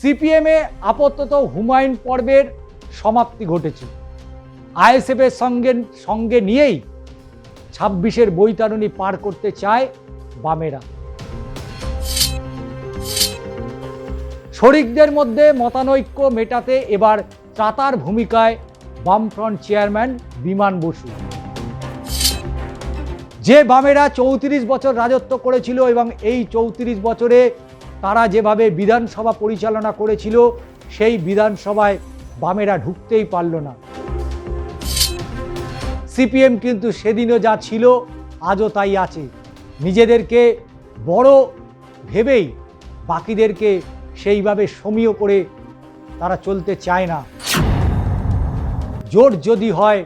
সিপিএমে আপাতত হুমায়ুন পর্বের সমাপ্তি ঘটেছে। আইএসএফের সঙ্গে সঙ্গে নিয়েই ছাব্বিশের বৈতারণী পার করতে চায় বামেরা। শরিকদের মধ্যে মতানৈক্য মেটাতে এবার ত্রাতার ভূমিকায় বামফ্রন্ট চেয়ারম্যান বিমান বসু। যে বামেরা চৌত্রিশ বছর রাজত্ব করেছিল এবং এই চৌত্রিশ বছরে তারা যেভাবে বিধানসভা পরিচালনা করেছিল, সেই বিধানসভায় বামেরা ঢুকতেই পারল না। সিপিএম কিন্তু সেদিনও যা ছিল, আজও তাই আছে। নিজেদেরকে বড় ভেবেই বাকিদেরকে সেইভাবে সমীয় করে তারা চলতে চায় না। জোট যদি হয়,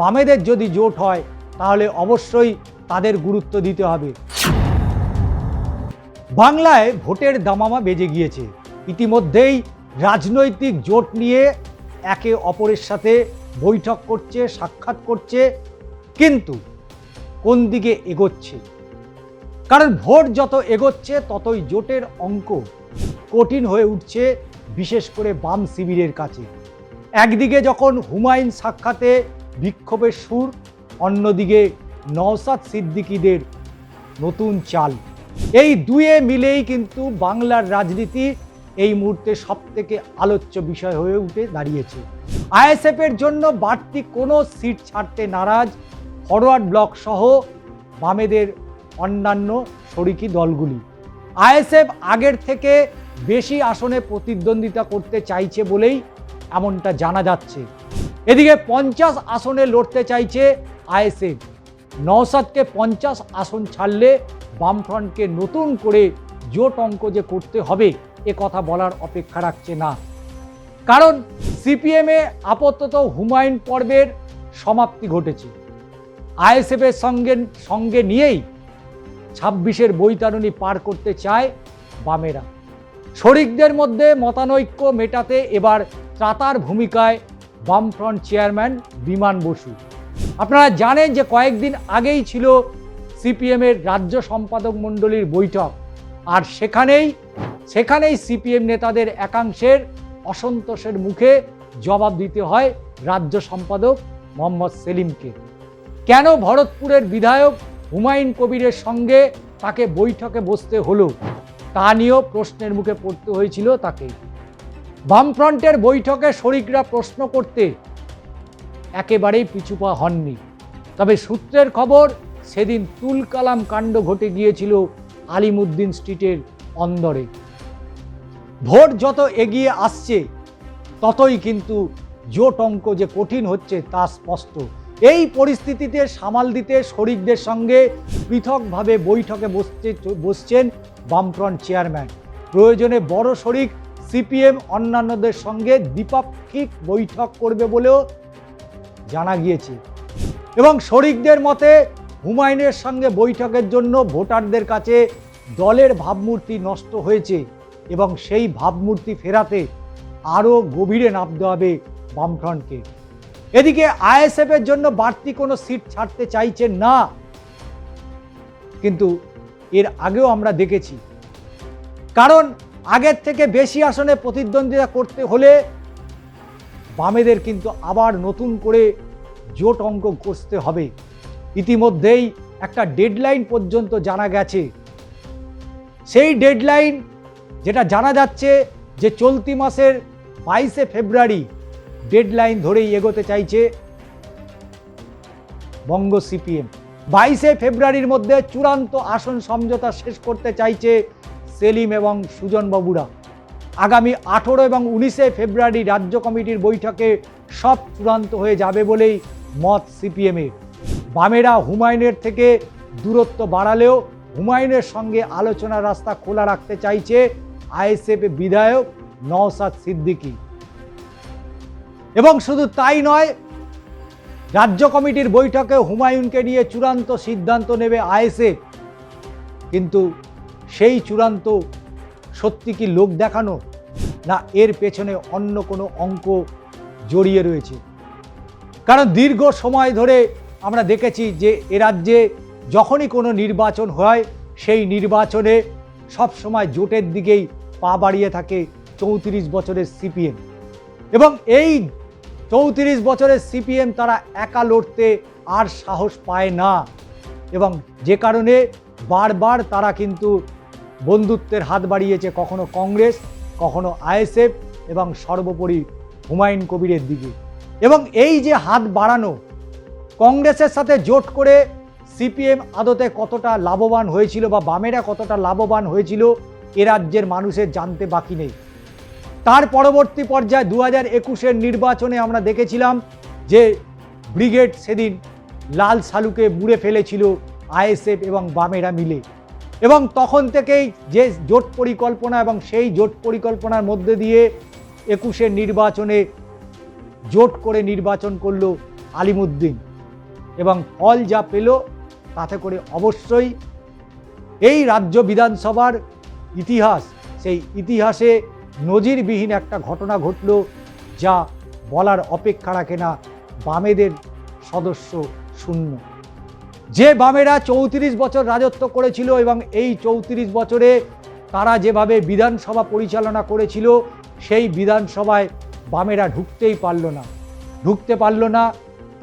বামেদের যদি জোট হয়, তাহলে অবশ্যই তাদের গুরুত্ব দিতে হবে। বাংলায় ভোটের দামামা বেজে গিয়েছে। ইতিমধ্যেই রাজনৈতিক জোট নিয়ে একে অপরের সাথে বৈঠক করছে, সাক্ষাৎ করছে, কিন্তু কোন দিকে এগোচ্ছে? কারণ ভোট যত এগোচ্ছে, ততই জোটের অঙ্ক কঠিন হয়ে উঠছে, বিশেষ করে বাম শিবিরের কাছে। একদিকে যখন হুমায়ুন সাক্ষাতে বিক্ষোভের সুর, অন্যদিকে নওসাদ সিদ্দিকীদের নতুন চাল। এই দুয়ে মিলেই কিন্তু বাংলার রাজনীতি এই মুহূর্তে সব থেকে আলোচ্য বিষয় হয়ে উঠে দাঁড়িয়েছে। আইএসএফের জন্য বাড়তি কোনো সিট ছাড়তে নারাজ ফরওয়ার্ড ব্লক সহ বামেদের অন্যান্য শরিকি দলগুলি। আইএসএফ আগের থেকে বেশি আসনে প্রতিদ্বন্দ্বিতা করতে চাইছে বলেই এমনটা জানা যাচ্ছে। এদিকে পঞ্চাশ আসনে লড়তে চাইছে আইএসএফ। নওসাদকে পঞ্চাশ আসন ছাড়লে বামফ্রন্টকে নতুন করে জোট অঙ্ক যে করতে হবে, এ কথা বলার অপেক্ষা রাখছে না। কারণ সিপিএমে আপাতত হুমায়ুন পর্বের সমাপ্তি ঘটেছে। আইএসএফের সঙ্গে সঙ্গে নিয়েই ছাব্বিশের বৈতারণী পার করতে চায় বামেরা। শরিকদের মধ্যে মতানৈক্য মেটাতে এবার ত্রাতার ভূমিকায় বামফ্রন্ট চেয়ারম্যান বিমান বসু। আপনারা জানেন যে কয়েকদিন আগেই ছিল সিপিএমের রাজ্য সম্পাদক মণ্ডলীর বৈঠক। আর সেখানেই সেখানেই সিপিএম নেতাদের একাংশের অসন্তোষের মুখে জবাব দিতে হয় রাজ্য সম্পাদক মোহাম্মদ সেলিমকে। কেন ভরতপুরের বিধায়ক হুমায়ুন কবিরের সঙ্গে তাকে বৈঠকে বসতে হলো? তা নিয়েও প্রশ্নের মুখে পড়তে হয়েছিল তাকে। বামফ্রন্টের বৈঠকে শরিকরা প্রশ্ন করতে একেবারেই পিছুপা হননি। তবে সূত্রের খবর সেদিন তুলকালাম কাণ্ড ঘটে গিয়েছিল আলিমুদ্দিন স্ট্রিটের অন্দরে। ভোট যত এগিয়ে আসছে, ততই কিন্তু জোট অঙ্ক যে কঠিন হচ্ছে তা স্পষ্ট। এই পরিস্থিতিতে সামাল দিতে শরিকদের সঙ্গে পৃথকভাবে বৈঠকে বসতে বসছেন বামফ্রন্ট চেয়ারম্যান। প্রয়োজনে বড় শরিক, সিপিএম অন্যান্যদের সঙ্গে দ্বিপাক্ষিক বৈঠক করবে বলেও জানা গিয়েছে। এবং শরিকদের মতে হুমায়ুনের সঙ্গে বৈঠকের জন্য ভোটারদের কাছে দলের ভাবমূর্তি নষ্ট হয়েছে এবং সেই ভাবমূর্তি ফেরাতে আরও গভীরে নামতে হবে বামফ্রন্টকে। এদিকে আইএসএফের জন্য বাড়তি কোনো সিট ছাড়তে চাইছেন না, কিন্তু এর আগেও আমরা দেখেছি। কারণ আগের থেকে বেশি আসনে প্রতিদ্বন্দ্বিতা করতে হলে বামেদের কিন্তু আবার নতুন করে জোট অঙ্ক করতে হবে। ইতিমধ্যেই একটা ডেডলাইন পর্যন্ত জানা গেছে। সেই ডেডলাইন যেটা জানা যাচ্ছে যে চলতি মাসের বাইশে ফেব্রুয়ারি ডেডলাইন ধরেই এগোতে চাইছে বঙ্গ সিপিএম। বাইশে ফেব্রুয়ারির মধ্যে চূড়ান্ত আসন সমঝোতা শেষ করতে চাইছে সেলিম এবং সুজনবাবুরা আগামী আঠেরো এবং উনিশে ফেব্রুয়ারি রাজ্য কমিটির বৈঠকে সব চূড়ান্ত হয়ে যাবে বলেই মত সিপিএমের। বামেরা হুমায়ুনের থেকে দূরত্ব বাড়ালেও হুমায়ুনের সঙ্গে আলোচনার রাস্তা খোলা রাখতে চাইছে আইএসএফ বিধায়ক নওসাদ সিদ্দিকী। এবং শুধু তাই নয়, রাজ্য কমিটির বৈঠকে হুমায়ুনকে নিয়ে চূড়ান্ত সিদ্ধান্ত নেবে আইএসএফ। কিন্তু সেই চূড়ান্ত সত্যি কি লোক দেখানো, না এর পেছনে অন্য কোনো অঙ্ক জড়িয়ে রয়েছে? কারণ দীর্ঘ সময় ধরে আমরা দেখেছি যে এ রাজ্যে যখনই কোনো নির্বাচন হয়, সেই নির্বাচনে সব সময় জোটের দিকেই পা বাড়িয়ে থাকে চৌত্রিশ বছরের সিপিএম। এবং এই চৌত্রিশ বছরের সিপিএম তারা একা লড়তে আর সাহস পায় না। এবং যে কারণে বারবার তারা কিন্তু বন্ধুত্বের হাত বাড়িয়েছে কখনো কংগ্রেস, কখনো আইএসএফ এবং সর্বোপরি হুমায়ুন কবিরের দিকে। এবং এই যে হাত বাড়ানো কংগ্রেসের সাথে জোট করে সিপিএম আদতে কতটা লাভবান হয়েছিল বা বামেরা কতটা লাভবান হয়েছিল, এ রাজ্যের মানুষের জানতে বাকি নেই। তার পরবর্তী পর্যায়ে দু হাজার একুশের নির্বাচনে আমরা দেখেছিলাম যে ব্রিগেড সেদিন লাল সালুকে মুড়ে ফেলেছিল আইএসএফ এবং বামেরা মিলে। এবং তখন থেকেই যে জোট পরিকল্পনা এবং সেই জোট পরিকল্পনার মধ্যে দিয়ে একুশের নির্বাচনে জোট করে নির্বাচন করল আলিমুদ্দিন। এবং ফল যা পেল, তাতে করে অবশ্যই এই রাজ্য বিধানসভার ইতিহাস, সেই ইতিহাসে নজিরবিহীন একটা ঘটনা ঘটল যা বলার অপেক্ষা রাখে না বামেদের সদস্য শূন্য। যে বামেরা চৌত্রিশ বছর রাজত্ব করেছিল এবং এই চৌত্রিশ বছরে তারা যেভাবে বিধানসভা পরিচালনা করেছিল, সেই বিধানসভায় বামেরা ঢুকতেই পারল না। ঢুকতে পারল না,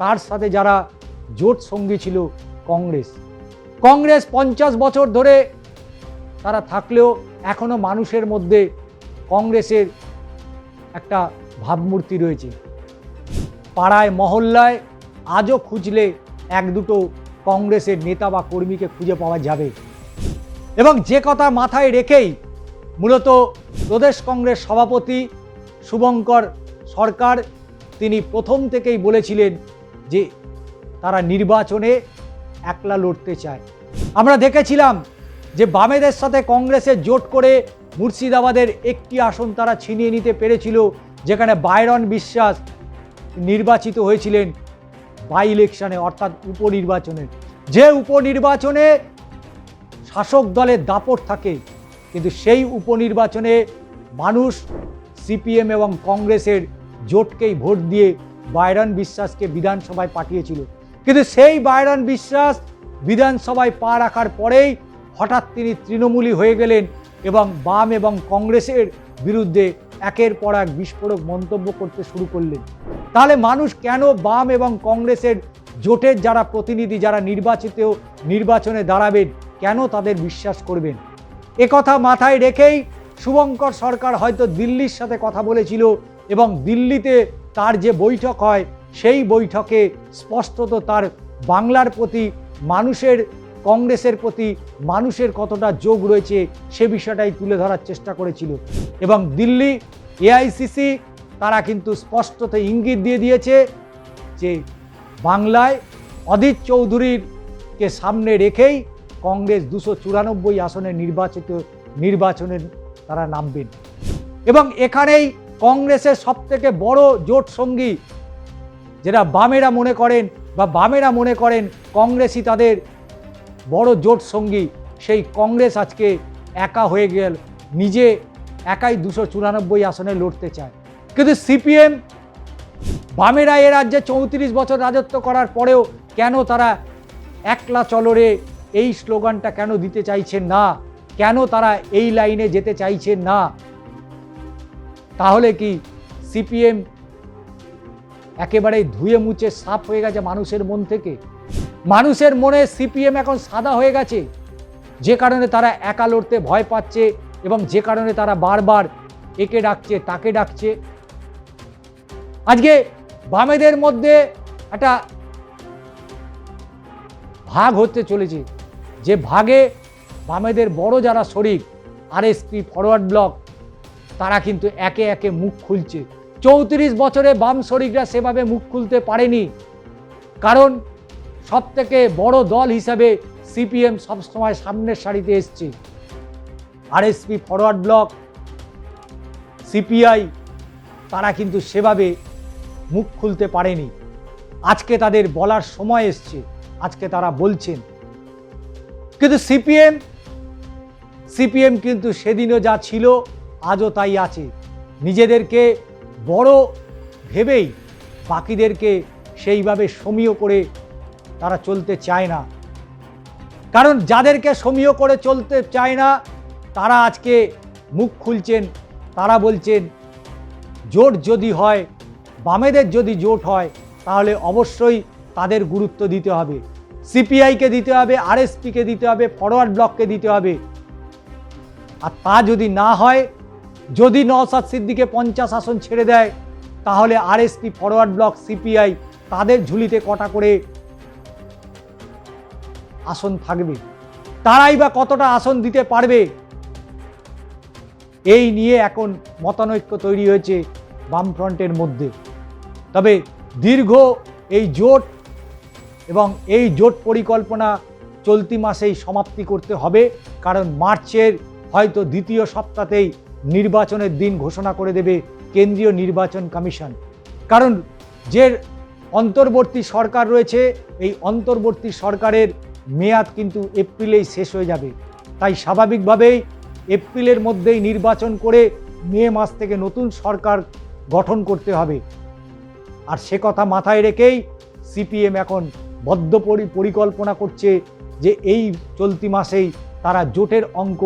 তার সাথে যারা জোট সঙ্গী ছিল কংগ্রেস। কংগ্রেস পঞ্চাশ বছর ধরে তারা থাকলেও এখনও মানুষের মধ্যে কংগ্রেসের একটা ভাবমূর্তি রয়েছে। পাড়ায়, মহল্লায় আজও খুঁজলে এক দুটো কংগ্রেসের নেতা বা কর্মীকে খুঁজে পাওয়া যাবে। এবং যে কথা মাথায় রেখেই মূলত প্রদেশ কংগ্রেস সভাপতি শুভঙ্কর সরকার তিনি প্রথম থেকেই বলেছিলেন যে তারা নির্বাচনে একলা লড়তে চায়। আমরা দেখেছিলাম যে বামেদের সাথে কংগ্রেসের জোট করে মুর্শিদাবাদের একটি আসন তারা ছিনিয়ে নিতে পেরেছিল, যেখানে বাইরন বিশ্বাস নির্বাচিত হয়েছিলেন বাই ইলেকশনে অর্থাৎ উপনির্বাচনে। যে উপনির্বাচনে শাসক দলের দাপট থাকে, কিন্তু সেই উপনির্বাচনে মানুষ সিপিএম এবং কংগ্রেসের জোটকেই ভোট দিয়ে বাইরন বিশ্বাসকে বিধানসভায় পাঠিয়েছিল। কিন্তু সেই বাইরন বিশ্বাস বিধানসভায় পা রাখার পরেই হঠাৎ তিনি তৃণমূলী হয়ে গেলেন এবং বাম এবং কংগ্রেসের বিরুদ্ধে একের পর এক বিস্ফোরক মন্তব্য করতে শুরু করলেন। তাহলে মানুষ কেন বাম এবং কংগ্রেসের জোটের যারা প্রতিনিধি, যারা নির্বাচিত নির্বাচনে দাঁড়াবেন, কেন তাদের বিশ্বাস করবেন? একথা মাথায় রেখেই শুভঙ্কর সরকার হয়তো দিল্লির সাথে কথা বলেছিল এবং দিল্লিতে তার যে বৈঠক হয় সেই বৈঠকে স্পষ্টত তার বাংলার প্রতি, মানুষের, কংগ্রেসের প্রতি মানুষের কতটা যোগ রয়েছে সে বিষয়টাই তুলে ধরার চেষ্টা করেছিল। এবং দিল্লি, এআইসিসি তারা কিন্তু স্পষ্টত ইঙ্গিত দিয়ে দিয়েছে যে বাংলায় অদিত চৌধুরীরকে সামনে রেখেই কংগ্রেস দুশো চুরানব্বই আসনে নির্বাচিত নির্বাচনে তারা নামবেন। এবং এখানেই কংগ্রেসের সবথেকে বড় জোট সঙ্গী যেটা বামেরা মনে করেন বা বামেরা মনে করেন কংগ্রেসই তাদের বড় জোট সঙ্গী, সেই কংগ্রেস আজকে একা হয়ে গেল, নিজে একাই দুশো চুরানব্বই আসনে লড়তে চায়। কিন্তু সিপিএম বামেরা এ রাজ্যে চৌত্রিশ বছর রাজত্ব করার পরেও কেন তারা একলা চলরে এই স্লোগানটা কেন দিতে চাইছেন না? কেন তারা এই লাইনে যেতে চাইছেন না? তাহলে কি সিপিএম একেবারে ধুয়ে মুছে সাফ হয়ে গেছে মানুষের মন থেকে। মানুষের মনে সিপিএম এখন সাদা হয়ে গেছে। যে কারণে তারা একা লড়তে ভয় পাচ্ছে এবং যে কারণে তারা বারবার একে ডাকছে, তাকে ডাকছে। আজকে বামেদের মধ্যে একটা ভাগ হতে চলেছে। যে ভাগে বামেদের বড় যারা শরিক, আরএসপি ফরওয়ার্ড ব্লক, তারা কিন্তু একে একে মুখ খুলছে। চৌত্রিশ বছরে বাম শরিকরা সেভাবে মুখ খুলতে পারেনি। কারণ সব থেকে বড় দল হিসাবে সিপিএম সবসময় সামনের সারিতে এসছে। আরএসপি ফরওয়ার্ড ব্লক, সিপিআই, তারা কিন্তু সেভাবে মুখ খুলতে পারেনি। আজকে তাদের বলার সময় এসছে, আজকে তারা বলছেন। কিন্তু সিপিএম সিপিএম কিন্তু সেদিনও যা ছিল, আজও তাই আছে। নিজেদেরকে বড় ভেবেই বাকিদেরকে সেইভাবে সমীয় করে তারা চলতে চায় না। কারণ যাদেরকে সমীহ করে চলতে চায় না, তারা আজকে মুখ খুলছেন, তারা বলছেন, জোট যদি হয়, বামেদের যদি জোট হয়, তাহলে অবশ্যই তাদের গুরুত্ব দিতে হবে। সিপিআইকে দিতে হবে, আরএসপিকে দিতে হবে, ফরওয়ার্ড ব্লককে দিতে হবে। আর তা যদি না হয় যদি নওসাদ সিদ্দিকে পঞ্চাশ আসন ছেড়ে দেয়, তাহলে আরএসপি ফরওয়ার্ড ব্লক সিপিআই তাদের ঝুলিতে কটা করে আসন থাকবে? তারাই বা কতটা আসন দিতে পারবে? এই নিয়ে এখন মতানৈক্য তৈরি হয়েছে বামফ্রন্টের মধ্যে। তবে দীর্ঘ এই জোট এবং এই জোট পরিকল্পনা চলতি মাসেই সমাপ্তি করতে হবে, কারণ মার্চের হয়তো দ্বিতীয় সপ্তাহতেই নির্বাচনের দিন ঘোষণা করে দেবে কেন্দ্রীয় নির্বাচন কমিশন। কারণ যে অন্তর্বর্তী সরকার রয়েছে, এই অন্তর্বর্তী সরকারের মেয়াদ কিন্তু এপ্রিলেই শেষ হয়ে যাবে। তাই স্বাভাবিকভাবেই এপ্রিলের মধ্যেই নির্বাচন করে মে মাস থেকে নতুন সরকার গঠন করতে হবে। আর সে কথা মাথায় রেখেই সিপিএম এখন বদ্ধ পরি পরিকল্পনা করছে যে এই চলতি মাসেই তারা জোটের অঙ্ক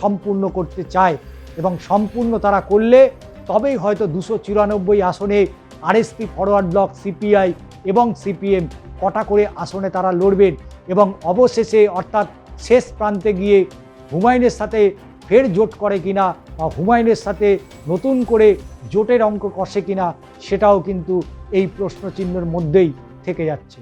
সম্পূর্ণ করতে চায়। এবং সম্পূর্ণ তারা করলে তবেই হয়তো দুশো চুরানব্বই আসনে আরএসপি ফরওয়ার্ড ব্লক সিপিআই এবং সিপিএম কটা করে আসনে তারা লড়বেন এবং অবশেষে অর্থাৎ শেষ প্রান্তে গিয়ে হুমায়ুনের সাথে ফের জোট করে কিনা বা হুমায়ুনের সাথে নতুন করে জোটের অঙ্ক কষে কিনা সেটাও কিন্তু এই প্রশ্নচিহ্নের মধ্যেই থেকে যাচ্ছে।